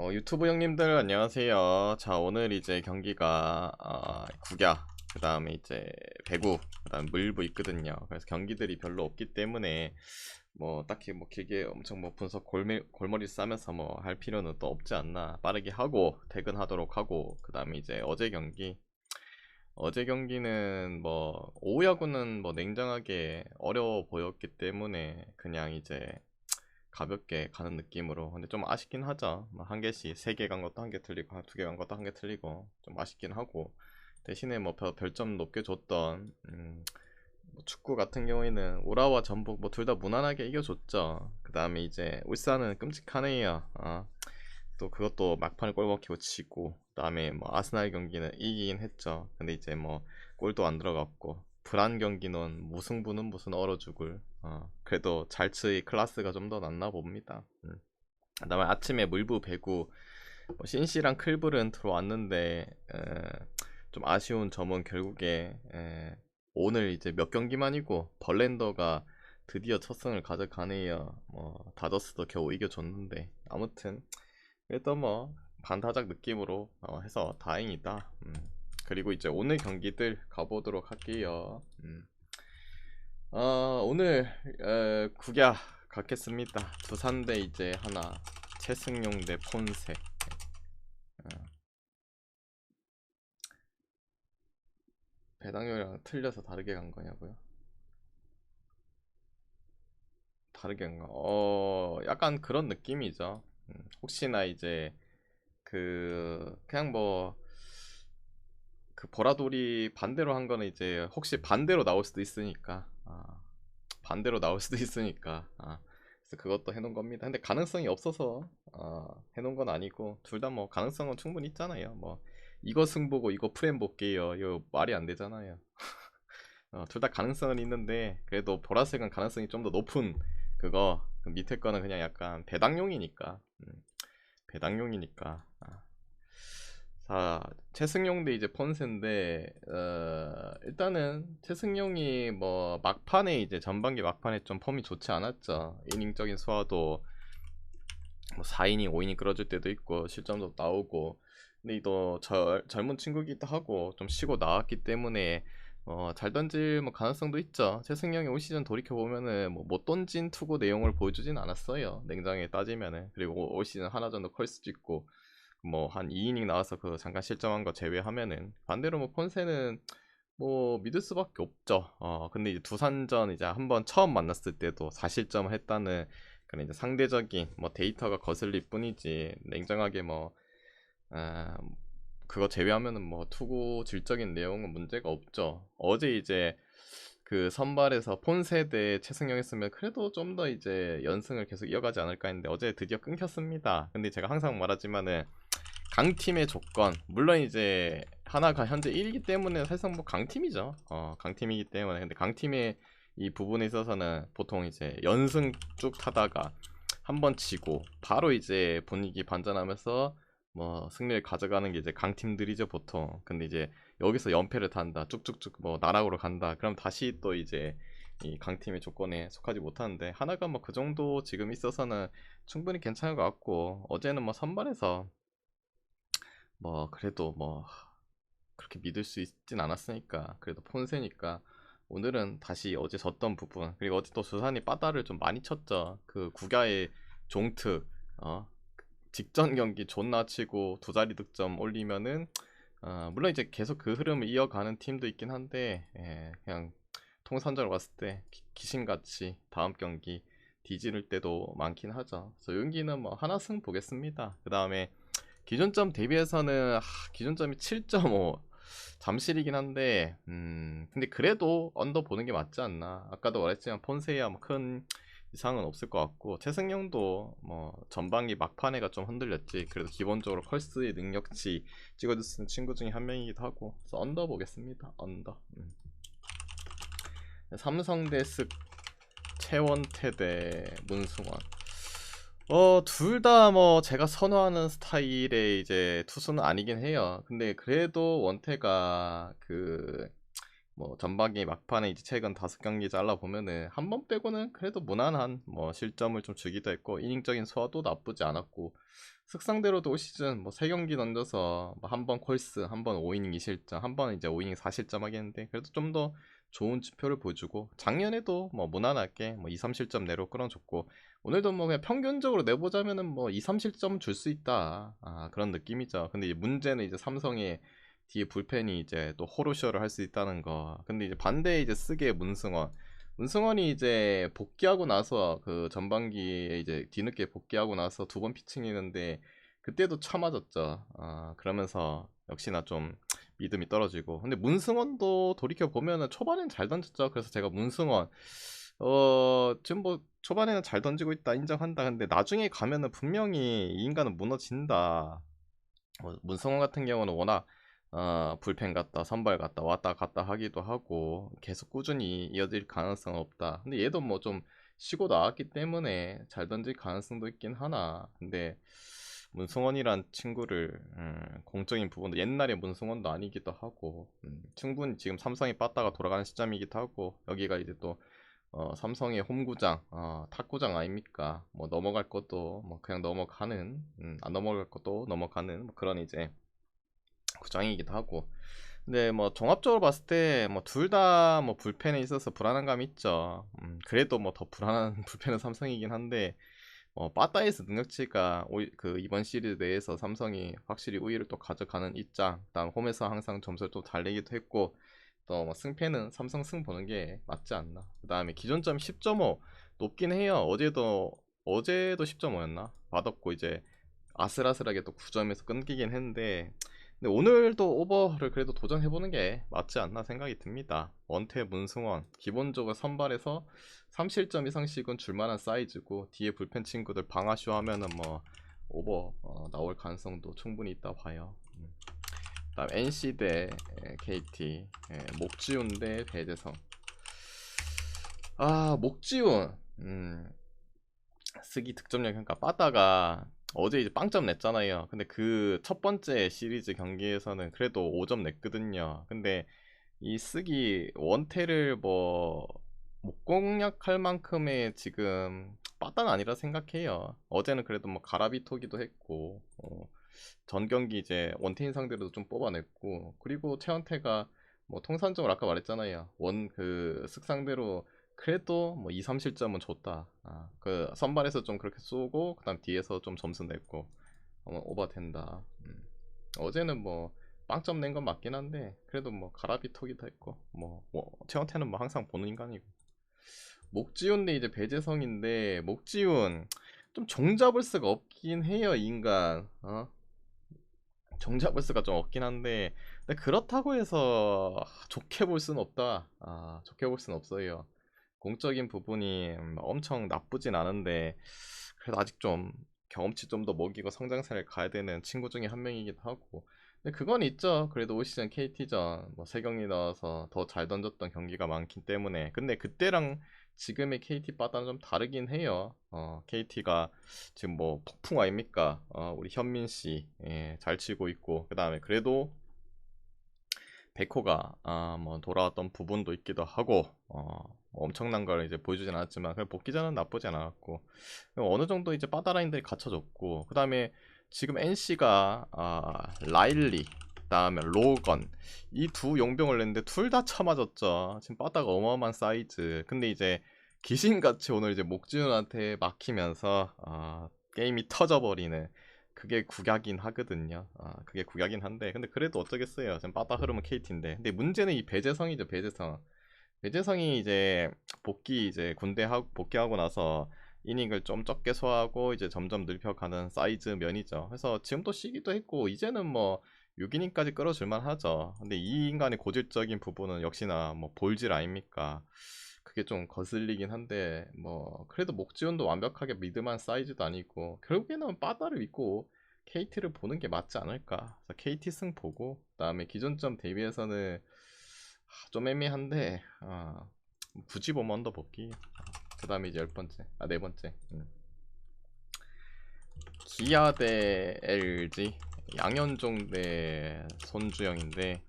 어, 유튜브 형님들 안녕하세요. 자 오늘 이제 경기가 어, 국야 그 다음에 이제 배구 그 다음 물부 있거든요. 그래서 경기들이 별로 없기 때문에 뭐 딱히 뭐 길게 엄청 뭐 분석 골매, 골머리 싸면서 뭐 할 필요는 또 없지 않나 빠르게 하고 퇴근하도록 하고 그 다음에 이제 어제 경기 어제 경기는 뭐 오후 야구는 뭐 냉정하게 어려워 보였기 때문에 그냥 이제 가볍게 가는 느낌으로 근데 좀 아쉽긴 하죠 뭐한 개씩 세 개 간 것도 한 개 틀리고 두 개 간 것도 한 개 틀리고 좀 아쉽긴 하고 대신에 뭐 별- 별점 높게 줬던 음, 뭐 축구 같은 경우에는 우라와 전북 뭐 둘 다 무난하게 이겨줬죠 그 다음에 이제 울산은 끔찍하네요 어. 또 그것도 막판에 골 먹히고 지고 그 다음에 뭐 아스날 경기는 이기긴 했죠. 근데 이제 뭐 골도 안 들어갔고 불안 경기는 무승부는 무슨 얼어 죽을. 어, 그래도 잘츠의 클라스가 좀 더 낫나 봅니다. 음. 그다음에 아침에 물부 배구 뭐 신시랑 클블은 들어왔는데 에, 좀 아쉬운 점은 결국에 에, 오늘 이제 몇 경기만이고 벌렌더가 드디어 첫 승을 가져가네요. 뭐 다저스도 겨우 이겨줬는데 아무튼 그래도 뭐 반타작 느낌으로 어, 해서 다행이다. 음. 그리고 이제 오늘 경기들 가보도록 할게요. 음. 어, 오늘 에, 국야 갖겠습니다. 두산 대 이제 하나, 최승용 대 폰세. 어. 배당률이랑 틀려서 다르게 간 거냐고요? 다르게 간 거. 어, 약간 그런 느낌이죠. 음, 혹시나 이제 그 그냥 뭐 그 보라돌이 반대로 한 거는 이제 혹시 반대로 나올 수도 있으니까 아, 반대로 나올 수도 있으니까 아, 그래서 그것도 해놓은 겁니다. 근데 가능성이 없어서 아, 해놓은 건 아니고 둘 다 뭐 가능성은 충분히 있잖아요. 뭐 이거 승보고 이거 프레임 볼게요. 이거 말이 안 되잖아요. 어, 둘 다 가능성은 있는데 그래도 보라색은 가능성이 좀 더 높은 그거 그 밑에 거는 그냥 약간 배당용이니까 음, 배당용이니까 아. 자 최승용 대 이제 폰세인데 어, 일단은 최승용이 뭐 막판에 이제 전반기 막판에 좀 폼이 좋지 않았죠 이닝적인 소화도 뭐 4이닝 5이닝 끌어줄 때도 있고 실점도 나오고 근데 또 절, 젊은 친구기도 하고 좀 쉬고 나왔기 때문에 어, 잘 던질 뭐 가능성도 있죠. 최승영이 올 시즌 돌이켜 보면은 뭐 못 던진 투구 내용을 보여주진 않았어요. 냉정하게 따지면은 그리고 올 시즌 하나 정도 컬 수도 있고 뭐 한 2이닝 나와서 그 잠깐 실점한 거 제외하면은 반대로 뭐 폰세는 뭐 믿을 수밖에 없죠. 어 근데 이제 두산전 이제 한번 처음 만났을 때도 4실점을 했다는 그런 이제 상대적인 뭐 데이터가 거슬릴 뿐이지 냉정하게 뭐 아, 그거 제외하면은 뭐 투구 질적인 내용은 문제가 없죠. 어제 이제 그 선발에서 폰세 대 최승영 했으면 그래도 좀 더 이제 연승을 계속 이어가지 않을까 했는데 어제 드디어 끊겼습니다. 근데 제가 항상 말하지만은 강팀의 조건 물론 이제 하나가 현재 1위기 때문에 사실상 뭐 강팀이죠. 어, 강팀이기 때문에 근데 강팀의 이 부분에 있어서는 보통 이제 연승 쭉 타다가 한 번 지고 바로 이제 분위기 반전하면서 뭐 승리를 가져가는 게 이제 강팀들이죠 보통. 근데 이제 여기서 연패를 탄다, 쭉쭉쭉 뭐 나락으로 간다. 그럼 다시 또 이제 이 강팀의 조건에 속하지 못하는데 하나가 뭐 그 정도 지금 있어서는 충분히 괜찮은 것 같고 어제는 뭐 선발에서 뭐 그래도 뭐 그렇게 믿을 수 있진 않았으니까 그래도 폰세니까 오늘은 다시 어제 졌던 부분 그리고 어제 또 두산이 빠따를 좀 많이 쳤죠 그 국야의 종특 어 직전 경기 존나 치고 두 자리 득점 올리면은 어, 물론 이제 계속 그 흐름을 이어가는 팀도 있긴 한데 예, 그냥 통산적으로 봤을 때 기- 귀신같이 다음 경기 뒤지를 때도 많긴 하죠. 그래서 여기는 뭐 하나 승 보겠습니다. 그 다음에 기존점 대비해서는 하, 기존점이 7.5 잠실이긴 한데 음 근데 그래도 언더 보는 게 맞지 않나? 아까도 말했지만 폰세야 뭐 큰 이상은 없을 것 같고 최승영도 뭐 전반기 막판에가 좀 흔들렸지. 그래도 기본적으로 컬스의 능력치 찍어줄 수 있는 친구 중에 한 명이기도 하고 그래서 언더 보겠습니다. 언더. 음. 삼성 대스 최원태 대 문승원 어, 둘 다 뭐 제가 선호하는 스타일의 이제 투수는 아니긴 해요. 근데 그래도 원태가 그 뭐 전반기 막판에 이제 최근 다섯 경기 잘라 보면은 한 번 빼고는 그래도 무난한 뭐 실점을 좀 주기도 했고 이닝적인 소화도 나쁘지 않았고 습상대로도 올 시즌 뭐 세 경기 던져서 뭐 한 번 콜스, 한 번 5이닝 2실점, 한 번 이제 5이닝 4실점 하겠는데 그래도 좀 더 좋은 지표를 보여주고 작년에도 뭐 무난하게 뭐 2, 3실점 내로 끌어줬고 오늘도 뭐 그냥 평균적으로 내보자면은 뭐 2, 3실점 줄 수 있다 아, 그런 느낌이죠. 근데 문제는 이제 삼성의 뒤에 불펜이 이제 또 호로쇼를 할 수 있다는 거. 근데 이제 반대에 이제 쓰게 문승원. 문승원이 이제 복귀하고 나서 그 전반기에 이제 뒤늦게 복귀하고 나서 두 번 피칭했는데 그때도 참아졌죠. 아, 그러면서 역시나 좀 믿음이 떨어지고. 근데 문승원도 돌이켜 보면은 초반엔 잘 던졌죠. 그래서 제가 문승원 어 지금 뭐 초반에는 잘 던지고 있다 인정한다. 근데 나중에 가면은 분명히 이 인간은 무너진다. 뭐 문승원 같은 경우는 워낙 어, 불펜 갔다 선발 갔다 왔다 갔다 하기도 하고 계속 꾸준히 이어질 가능성은 없다. 근데 얘도 뭐 좀 쉬고 나왔기 때문에 잘 던질 가능성도 있긴 하나. 근데 문승원이란 친구를 음, 공적인 부분도 옛날에 문승원도 아니기도 하고 음, 충분히 지금 삼성이 빠따가 돌아가는 시점이기도 하고 여기가 이제 또 어, 삼성의 홈구장, 어, 탁구장 아닙니까? 뭐 넘어갈 것도 뭐 그냥 넘어가는, 음, 안 넘어갈 것도 넘어가는 뭐 그런 이제 구장이기도 하고. 근데 뭐 종합적으로 봤을 때 뭐 둘 다 뭐 불펜에 있어서 불안한 감이 있죠. 음, 그래도 뭐 더 불안한 불펜은 삼성이긴 한데 뭐 빠따에서 능력치가 오, 그 이번 시리즈 내에서 삼성이 확실히 우위를 또 가져가는 입장. 그다음 홈에서 항상 점수를 또 달리기도 했고 또 뭐 승패는 삼성 승 보는 게 맞지 않나 그 다음에 기존점 10.5 높긴 해요 어제도 어제도 10.5였나 맛없고 이제 아슬아슬하게 또 9점에서 끊기긴 했는데 근데 오늘도 오버를 그래도 도전해보는 게 맞지 않나 생각이 듭니다. 원태 문승원 기본적으로 선발에서 3실점 이상씩은 줄만한 사이즈고 뒤에 불펜 친구들 방아쇼 하면은 뭐 오버 어, 나올 가능성도 충분히 있다 봐요. 음. 다음 NC 대 KT 예, 목지훈 대 배재성 아 목지훈 음, 쓰기 득점력 그러니까 빠다가 어제 이제 빵점 냈잖아요. 근데 그 첫 번째 시리즈 경기에서는 그래도 5점 냈거든요. 근데 이 쓰기 원태를 뭐 못 공략할 만큼의 지금 빠따는 아니라 생각해요. 어제는 그래도 뭐 가라비 토기도 했고 어, 전 경기 이제 원태인 상대로도 좀 뽑아냈고 그리고 최원태가 뭐 통산적으로 아까 말했잖아요. 원그 쓱상대로 그래도 뭐 2, 3실점은 줬다. 아, 그 선발에서 좀 그렇게 쏘고 그 다음 뒤에서 좀 점수 냈고 어, 오버된다. 음. 어제는 뭐 빵점 낸 건 맞긴 한데 그래도 뭐 가라비토기도 했고 뭐, 뭐 최원태는 뭐 항상 보는 인간이고 목지훈 대 이제 배재성인데 목지훈 좀 종잡을 수가 없긴 해요 이 인간 어? 종잡을 수가 좀 없긴 한데 근데 그렇다고 해서 좋게 볼 수는 없다. 아 좋게 볼 수는 없어요. 공적인 부분이 음, 엄청 나쁘진 않은데 그래도 아직 좀 경험치 좀 더 먹이고 성장세를 가야 되는 친구 중에 한 명이기도 하고. 근데 그건 있죠. 그래도 올 시즌 KT전 뭐 세 경기 넣어서 더 잘 던졌던 경기가 많기 때문에. 근데 그때랑 지금의 KT 바다는 좀 다르긴 해요. 어, KT가 지금 뭐 폭풍 아닙니까? 어, 우리 현민 씨잘 예, 치고 있고 그 다음에 그래도 베코가 아, 뭐 돌아왔던 부분도 있기도 하고 어, 뭐 엄청난 걸 이제 보여주진 않았지만 그냥 복귀전은 나쁘지 않았고 어느 정도 이제 바다 라인들이 갖춰졌고 그 다음에 지금 NC가 아, 라일리 그 다음에 로건 이 두 용병을 냈는데 둘다 쳐맞았죠 지금 바다가 어마어마한 사이즈 근데 이제 귀신같이 오늘 이제 목지훈한테 막히면서 아, 게임이 터져버리는 그게 국약인 하거든요. 아, 그게 국약인 한데 근데 그래도 어쩌겠어요. 지금 빠따 흐르면 KT인데. 근데 문제는 이 배재성이죠. 배재성. 배재성이 이제 복귀 이제 군대 하 복귀하고 나서 이닝을 좀 적게 소화하고 이제 점점 늙혀가는 사이즈 면이죠. 그래서 지금도 쉬기도 했고 이제는 뭐 6이닝까지 끌어줄만 하죠. 근데 이 인간의 고질적인 부분은 역시나 뭐 볼질 아닙니까? 그게 좀 거슬리긴 한데 뭐 그래도 목지원도 완벽하게 믿음한 사이즈도 아니고 결국에는 빠다를 믿고 KT를 보는 게 맞지 않을까 KT 승 보고 그다음에 기존점 대비해서는 좀 애매한데 아, 굳이 보면 언더 복귀 그 다음에 이제 열 번째 아 네 번째 음. 기아 대 LG 양현종 대 손주영인데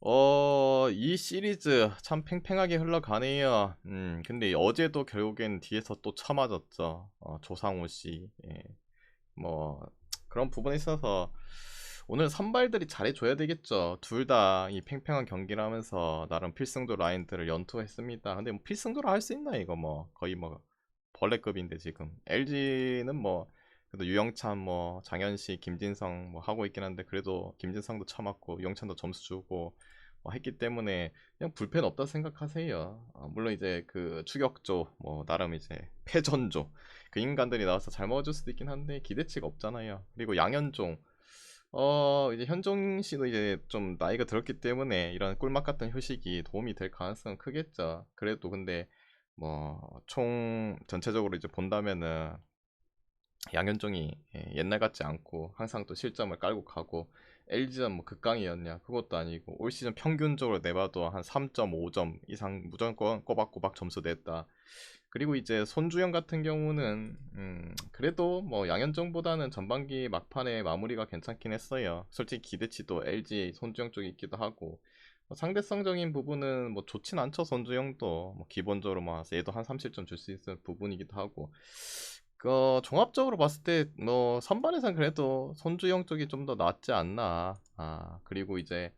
어, 이 시리즈 참 팽팽하게 흘러가네요. 음, 근데 어제도 결국엔 뒤에서 또 쳐맞았죠. 어, 조상우 씨. 예. 뭐, 그런 부분에 있어서 오늘 선발들이 잘해줘야 되겠죠. 둘 다 이 팽팽한 경기를 하면서 나름 필승도 라인들을 연투했습니다. 근데 뭐 필승도를 할수 있나, 이거 뭐. 거의 뭐, 벌레급인데 지금. LG는 뭐, 그래도 유영찬, 뭐, 장현식, 김진성 뭐 하고 있긴 한데, 그래도 김진성도 쳐맞고, 유영찬도 점수 주고, 뭐 했기 때문에 그냥 불펜 없다 생각하세요. 아, 물론 이제 그 추격조, 뭐 나름 이제 패전조 그 인간들이 나와서 잘 먹어줄 수도 있긴 한데 기대치가 없잖아요. 그리고 양현종, 어 이제 현종 씨도 이제 좀 나이가 들었기 때문에 이런 꿀맛 같은 휴식이 도움이 될 가능성은 크겠죠. 그래도 근데 뭐 총 전체적으로 이제 본다면은 양현종이 예, 옛날 같지 않고 항상 또 실점을 깔고 가고 LG는 뭐 극강이었냐 그것도 아니고 올 시즌 평균적으로 내봐도 한 3.5점 이상 무조건 꼬박꼬박 점수 냈다. 그리고 이제 손주영 같은 경우는 음 그래도 뭐 양현종보다는 전반기 막판에 마무리가 괜찮긴 했어요. 솔직히 기대치도 LG 손주영 쪽에 있기도 하고. 뭐 상대성적인 부분은 뭐 좋진 않죠 손주영도. 뭐 기본적으로 뭐 얘도 한 30점 줄 수 있는 부분이기도 하고 그 종합적으로 봤을 때 뭐 선반에선 그래도 손주영 쪽이 좀 더 낫지 않나. 아 그리고 이제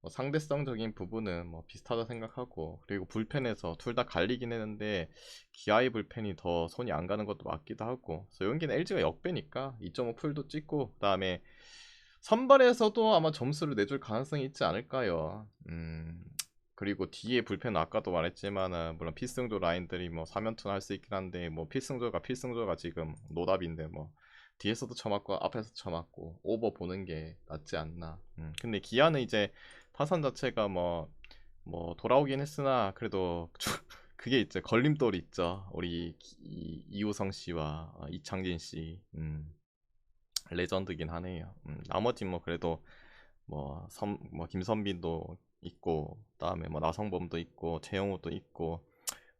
뭐 상대성적인 부분은 뭐 비슷하다 생각하고 그리고 불펜에서 둘 다 갈리긴 했는데 기아의 불펜이 더 손이 안 가는 것도 맞기도 하고 여기는 LG가 역배니까 2.5 풀도 찍고 그다음에 선발에서도 아마 점수를 내줄 가능성이 있지 않을까요? 음, 그리고 뒤에 불펜 아까도 말했지만은 물론 필승조 라인들이 뭐 3연투 할수 있긴 한데 뭐 필승조가 필승조가 지금 노답인데 뭐 뒤에서도 쳐맞고 앞에서 쳐맞고 오버 보는 게 낫지 않나. 음, 근데 기아는 이제 타선 자체가 뭐뭐 돌아오긴 했으나 그래도 그게 있죠 걸림돌이 있죠. 우리 이, 이우성 씨와 어, 이창진 씨. 음, 레전드긴 하네요. 음, 나머지 뭐 그래도 뭐, 선, 뭐 김선빈도 있고 그다음에 뭐 나성범도 있고 최영우도 있고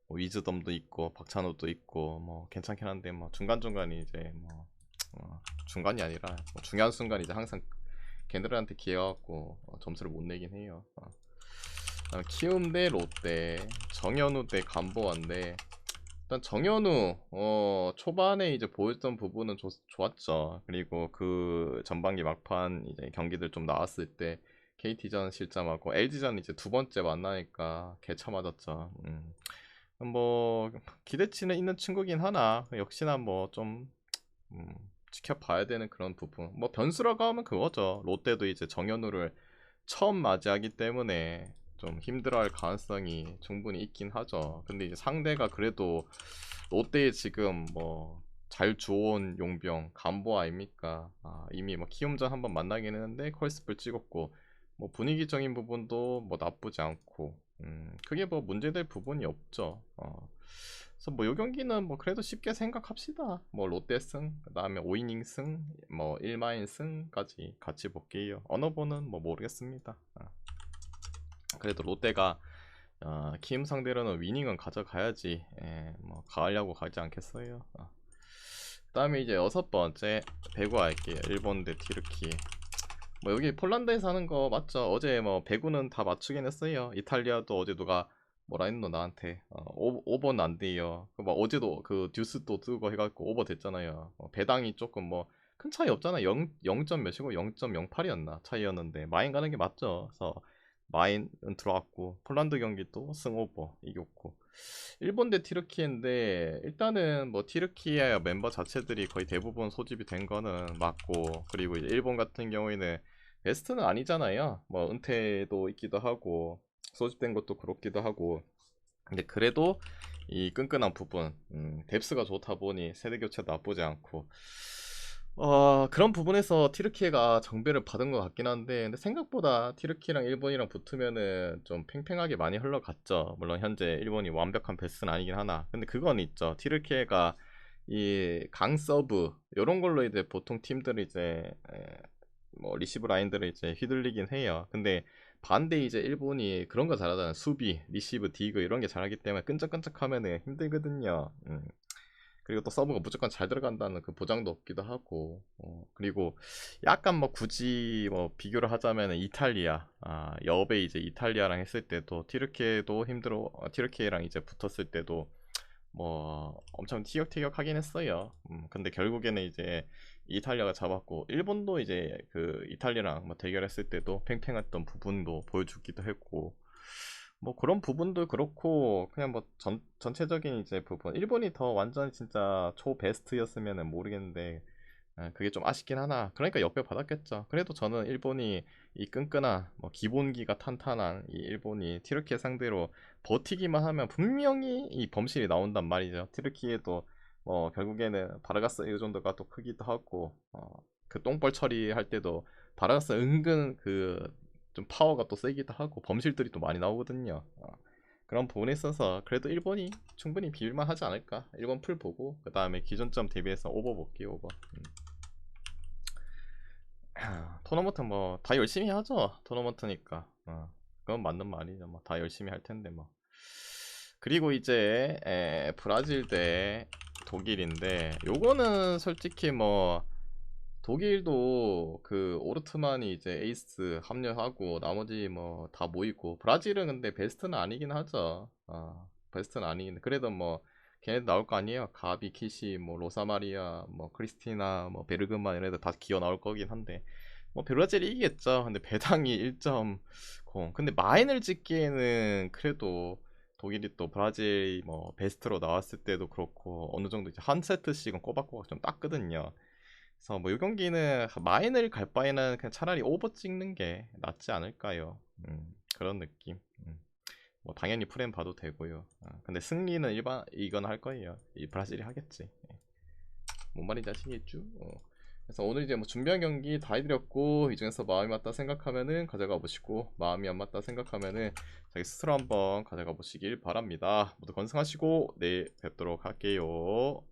뭐 위즈덤도 있고 박찬호도 있고 뭐 괜찮긴 한데 뭐 중간 중간이 이제 뭐 어, 중간이 아니라 뭐 중요한 순간 이제 항상 걔네들한테 기회가 갖고 어, 점수를 못 내긴 해요. 어. 키움 대 롯데, 정현우 대 간보아인데 일단 정현우 어 초반에 이제 보였던 부분은 좋, 좋았죠. 그리고 그 전반기 막판 이제 경기들 좀 나왔을 때 KT전 실점하고 LG전 이제 두 번째 만나니까 개차 맞았죠. 음. 뭐 기대치는 있는 친구긴 하나 역시나 뭐좀 음, 지켜봐야 되는 그런 부분. 뭐 변수라고 하면 그거죠. 롯데도 이제 정현우를 처음 맞이하기 때문에 좀 힘들어할 가능성이 충분히 있긴 하죠. 근데 이제 상대가 그래도 롯데에 지금 뭐 잘 주온 용병 간보 아닙니까? 아, 이미 뭐 키움전 한번 만나긴 했는데 콜스플 찍었고 뭐 분위기적인 부분도 뭐 나쁘지 않고 음, 크게 뭐 문제될 부분이 없죠. 어. 그래서 뭐이 경기는 뭐 그래도 쉽게 생각합시다. 뭐 롯데 승, 그다음에 5이닝 승, 뭐 1마인 승까지 같이 볼게요. 어너버는 뭐 모르겠습니다. 어. 그래도 롯데가 어, 키움 상대로는 위닝은 가져가야지. 예, 뭐 가려고 가지 않겠어요. 어. 그다음에 이제 여섯 번째 배구 할게요. 일본 대 티르키. 뭐 여기 폴란드에서 하는 거 맞죠? 어제 뭐 배구는 다 맞추긴 했어요. 이탈리아도 어제 누가 뭐라 했노 나한테 어, 오, 버는 안 돼요. 그막 어제도 그 듀스 또 뜨고 해갖고 오버 됐잖아요. 어, 배당이 조금 뭐 큰 차이 없잖아. 0, 0. 몇이고 0.08이었나 차이였는데 마인 가는 게 맞죠. 그래서 마인은 들어왔고 폴란드 경기 또 승오버 이겼고 일본 대 티르키인데 일단은 뭐 티르키의 멤버 자체들이 거의 대부분 소집이 된 거는 맞고 그리고 이제 일본 같은 경우에는 베스트는 아니잖아요. 뭐 은퇴도 있기도 하고 소집된 것도 그렇기도 하고. 근데 그래도 이 끈끈한 부분 음, 뎁스가 좋다 보니 세대 교체도 나쁘지 않고. 어, 그런 부분에서 티르키가 정배를 받은 것 같긴 한데 근데 생각보다 티르키랑 일본이랑 붙으면은 좀 팽팽하게 많이 흘러갔죠. 물론 현재 일본이 완벽한 베스트는 아니긴 하나. 근데 그건 있죠. 티르키가 이 강 서브 이런 걸로 이제 보통 팀들이 이제 뭐 리시브 라인들을 이제 휘둘리긴 해요. 근데 반대 이제 일본이 그런 거 잘하잖아요. 수비, 리시브, 디그 이런 게 잘하기 때문에 끈적끈적하면은 힘들거든요. 음. 그리고 또 서브가 무조건 잘 들어간다는 그 보장도 없기도 하고 어, 그리고 약간 뭐 굳이 뭐 비교를 하자면 이탈리아 아, 여배 이제 이탈리아랑 했을 때도 티르케도 힘들어 어, 티르케랑 이제 붙었을 때도 뭐 엄청 티격태격 하긴 했어요. 음, 근데 결국에는 이제 이탈리아가 잡았고 일본도 이제 그 이탈리아랑 뭐 대결했을 때도 팽팽했던 부분도 보여주기도 했고 뭐 그런 부분도 그렇고 그냥 뭐 전, 전체적인 이제 부분 일본이 더 완전 진짜 초 베스트였으면은 모르겠는데 아, 그게 좀 아쉽긴 하나 그러니까 역배 받았겠죠 그래도 저는 일본이 이 끈끈한 뭐 기본기가 탄탄한 이 일본이 티르키예 상대로 버티기만 하면 분명히 이 범실이 나온단 말이죠 티르키예도 뭐 결국에는 바르가스 의존도가 또 크기도 하고 어, 그 똥벌 처리할 때도 바르가스 은근 그 좀 파워가 또 세기도 하고 범실들이 또 많이 나오거든요. 어, 그런 부분에 있어서 그래도 일본이 충분히 비빌만 하지 않을까. 일본 풀 보고 그 다음에 기존점 대비해서 오버 볼게요 오버. 음. 하, 토너먼트 뭐 다 열심히 하죠. 토너먼트니까. 어, 그건 맞는 말이죠. 뭐 다 열심히 할 텐데 뭐. 그리고 이제 에, 브라질 대 독일인데 요거는 솔직히 뭐 독일도 그 오르트만이 이제 에이스 합류하고 나머지 뭐 다 모이고 브라질은 근데 베스트는 아니긴 하죠. 아, 베스트는 아니긴 그래도 뭐 걔네도 나올 거 아니에요. 가비, 키시, 뭐 로사마리아, 뭐 크리스티나, 뭐 베르그만 이런 애들 다 기어 나올 거긴 한데 뭐 브라질이 이기겠죠. 근데 배당이 1.0. 근데 마인을 찍기에는 그래도 독일이 또 브라질 뭐 베스트로 나왔을 때도 그렇고 어느 정도 이제 한 세트씩은 꼬박꼬박 좀 땄거든요. 그래서 뭐 이 경기는 마인을 갈 바에는 그냥 차라리 오버 찍는 게 낫지 않을까요? 음, 그런 느낌. 음. 뭐 당연히 프레임 봐도 되고요. 아, 근데 승리는 일반 이건 할 거예요. 이 브라질이 하겠지. 예. 뭔 말인지 아시겠죠? 어. 그래서 오늘 이제 뭐 준비한 경기 다 해드렸고 이 중에서 마음이 맞다 생각하면은 가져가 보시고 마음이 안 맞다 생각하면은 자기 스스로 한번 가져가 보시길 바랍니다. 모두 건승하시고 내일 뵙도록 할게요.